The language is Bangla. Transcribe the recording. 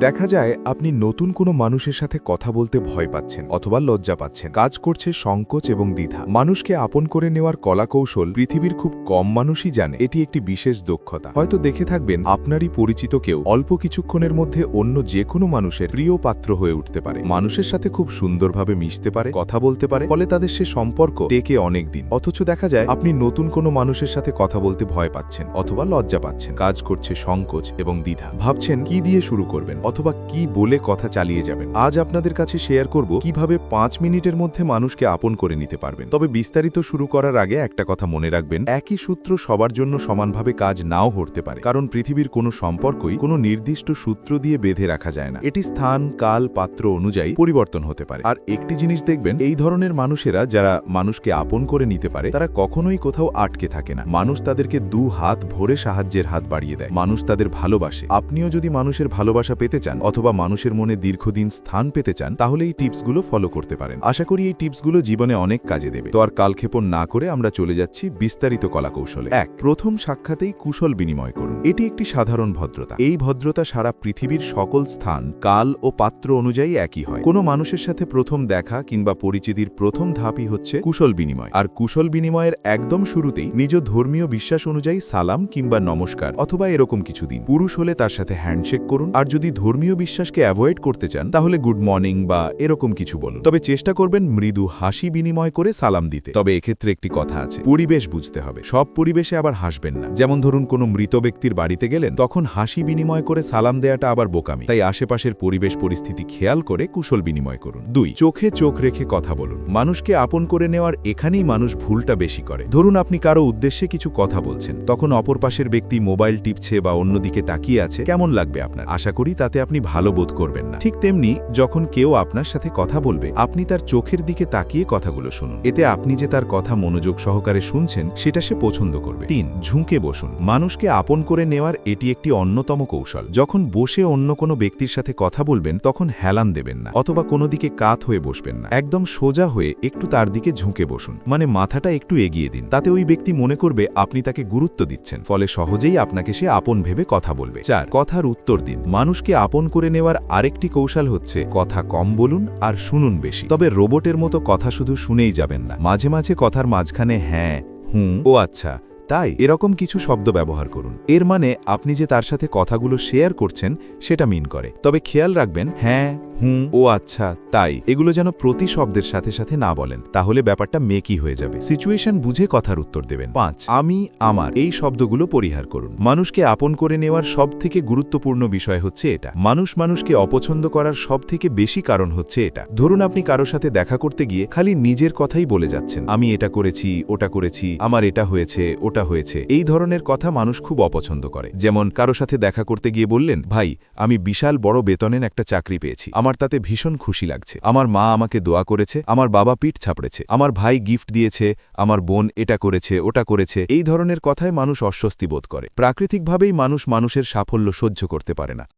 দেখা যায় আপনি নতুন কোনো মানুষের সাথে কথা বলতে ভয় পাচ্ছেন অথবা লজ্জা পাচ্ছেন। কাজ করছে সংকোচ এবং দ্বিধা। মানুষকে আপন করে নেওয়ার কলাকৌশল পৃথিবীর খুব কম মানুষই জানে। এটি একটি বিশেষ দক্ষতা। হয়তো দেখে থাকবেন, আপনারই পরিচিত কেউ অল্প কিছুক্ষণের মধ্যে অন্য যে কোনো মানুষের প্রিয় পাত্র হয়ে উঠতে পারে। মানুষের সাথে খুব সুন্দরভাবে মিশতে পারে, কথা বলতে পারে, ফলে তাদের সে সম্পর্ক টেকে অনেক দিন। অথচ দেখা যায়, আপনি নতুন কোনো মানুষের সাথে কথা বলতে ভয় পাচ্ছেন অথবা লজ্জা পাচ্ছেন। কাজ করছে সংকোচ এবং দ্বিধা। ভাবছেন, কি দিয়ে শুরু করবেন? অথবা কি বলে কথা চালিয়ে যাবেন। আজ আপনাদের কাছে শেয়ার করব কীভাবে পাঁচ মিনিটের মধ্যে মানুষকে আপন করে নিতে পারবেন। তবে বিস্তারিত শুরু করার আগে একটা কথা মনে রাখবেন, একই সূত্র সবার জন্য সমানভাবে কাজ নাও হতে পারে। কারণ পৃথিবীর কোনো সম্পর্কই কোনো নির্দিষ্ট সূত্র দিয়ে বেঁধে রাখা যায় না। এটি স্থান, কাল, পাত্র অনুযায়ী পরিবর্তন হতে পারে। আর একটি জিনিস দেখবেন, এই ধরনের মানুষেরা যারা মানুষকে আপন করে নিতে পারে, তারা কখনোই কোথাও আটকে থাকে না। মানুষ তাদেরকে দু হাত ভরে সাহায্যের হাত বাড়িয়ে দেয়। মানুষ তাদের ভালোবাসে। আপনিও যদি মানুষের ভালোবাসা পেতে চান অথবা মানুষের মনে দীর্ঘদিন স্থান পেতে চান, তাহলে এই টিপসগুলো ফলো করতে পারেন। আশা করি এই টিপসগুলো জীবনে অনেক কাজে দেবে। তো আর কালক্ষেপণ না করে আমরা চলে যাচ্ছি বিস্তারিত কলাকৌশলে। এক, প্রথম সাক্ষাতেই কুশল বিনিময় করুন। এটি একটি সাধারণ ভদ্রতা। এই ভদ্রতা সারা পৃথিবীর সকল স্থান, কাল ও পাত্র অনুযায়ী একই হয়। কোনো মানুষের সাথে প্রথম দেখা কিংবা পরিচিতির প্রথম ধাপই হচ্ছে কুশল বিনিময়। আর কুশল বিনিময়ের একদম শুরুতেই নিজ ধর্মীয় বিশ্বাস অনুযায়ী সালাম কিংবা নমস্কার অথবা এরকম কিছু দিন। পুরুষ হলে তার সাথে হ্যান্ডশেক করুন। আর যদি ধর্মীয় বিশ্বাসকে অ্যাভয়েড করতে চান, তাহলে গুড মর্নিং বা এরকম কিছু বলুন। তবে চেষ্টা করবেন মৃদু হাসি বিনিময় করে সালাম দিতে। তবে এক্ষেত্রে একটি কথা আছে, পরিবেশ বুঝতে হবে। সব পরিবেশে আবার হাসবেন না। যেমন ধরুন, কোনো মৃত ব্যক্তির বাড়িতে গেলেন, তখন হাসি বিনিময় করে সালাম দেয়াটা আবার বোকামি। তাই আশেপাশের পরিবেশ পরিস্থিতি খেয়াল করে কুশল বিনিময় করুন। দুই, চোখে চোখ রেখে কথা বলুন। মানুষকে আপন করে নেওয়ার এখানেই মানুষ ভুলটা বেশি করে। ধরুন, আপনি কারও উদ্দেশ্যে কিছু কথা বলছেন, তখন অপর পাশের ব্যক্তি মোবাইল টিপছে বা অন্যদিকে তাকিয়ে আছে, কেমন লাগবে আপনার? আশা করি তাতে আপনি ভালো বোধ করবেন না। ঠিক তেমনি, যখন কেউ আপনার সাথে কথা বলবে, আপনি তার চোখের দিকে তাকিয়ে কথাগুলো শুনুন। এতে আপনি যে তার কথা মনোযোগ সহকারে শুনছেন, সেটা সে পছন্দ করবে। তিন, ঝুঁকে বসুন। মানুষকে আপন করে নেওয়ার এটি একটি অন্যতম কৌশল। যখন বসে অন্য কোনো ব্যক্তির সাথে কথা বলবেন, তখন হেলান দেবেন না, অথবা কোনো দিকে কাত হয়ে বসবেন না। একদম সোজা হয়ে একটু তার দিকে ঝুঁকে বসুন মানে মাথাটা একটু এগিয়ে দিন। তাতে ওই ব্যক্তি মনে করবে, আপনি তাকে গুরুত্ব দিচ্ছেন, ফলে সহজেই আপনাকে সে আপন ভেবে কথা বলবে। চার, কথার উত্তর দিন। মানুষকে আপন করে নেওয়ার আরেকটি কৌশল হচ্ছে কথা কম বলুন আর শুনুন বেশি। তবে রোবটের মতো কথা শুধু শুনেই যাবেন না। মাঝে মাঝে কথার মাঝখানে হ্যাঁ হুম, ও আচ্ছা তাই এরকম কিছু শব্দ ব্যবহার করুন। এর মানে আপনি যে তার সাথে কথাগুলো শেয়ার করছেন, সেটা মিন করে। তবে খেয়াল রাখবেন হ্যাঁ হুম। ও আচ্ছা তাই। এগুলো যেন প্রতি শব্দের সাথে সাথে না বলেন, তাহলে ব্যাপারটা মেকি হয়ে যাবে। সিচুয়েশন বুঝে কথার উত্তর দেবেন। পাঁচ, আমি, আমার, এই শব্দগুলো পরিহার করুন। মানুষকে আপন করে নেওয়ার সব থেকে গুরুত্বপূর্ণ বিষয় হচ্ছে এটা। মানুষ মানুষকে অপছন্দ করার সব থেকে বেশি কারণ হচ্ছে এটা। ধরুন আপনি কারও সাথে দেখা করতে গিয়ে খালি নিজের কথাই বলে যাচ্ছেন। আমি এটা করেছি, ওটা করেছি, আমার এটা হয়েছে, ওটা হয়েছে। এই ধরনের কথা মানুষ খুব অপছন্দ করে। যেমন কারও সাথে দেখা করতে গিয়ে বললেন, ভাই, আমি বিশাল বড় বেতনের একটা চাকরি পেয়েছি। আমার তাতে ভীষণ খুশি লাগছে। আমার মা আমাকে দোয়া করেছে, আমার বাবা পিঠ ছাপড়েছে, আমার ভাই গিফট দিয়েছে, আমার বোন এটা করেছে, ওটা করেছে, এই ধরনের কথায় মানুষ অস্বস্তি বোধ করে। প্রাকৃতিকভাবেই মানুষ মানুষের সাফল্য সহ্য করতে পারে না।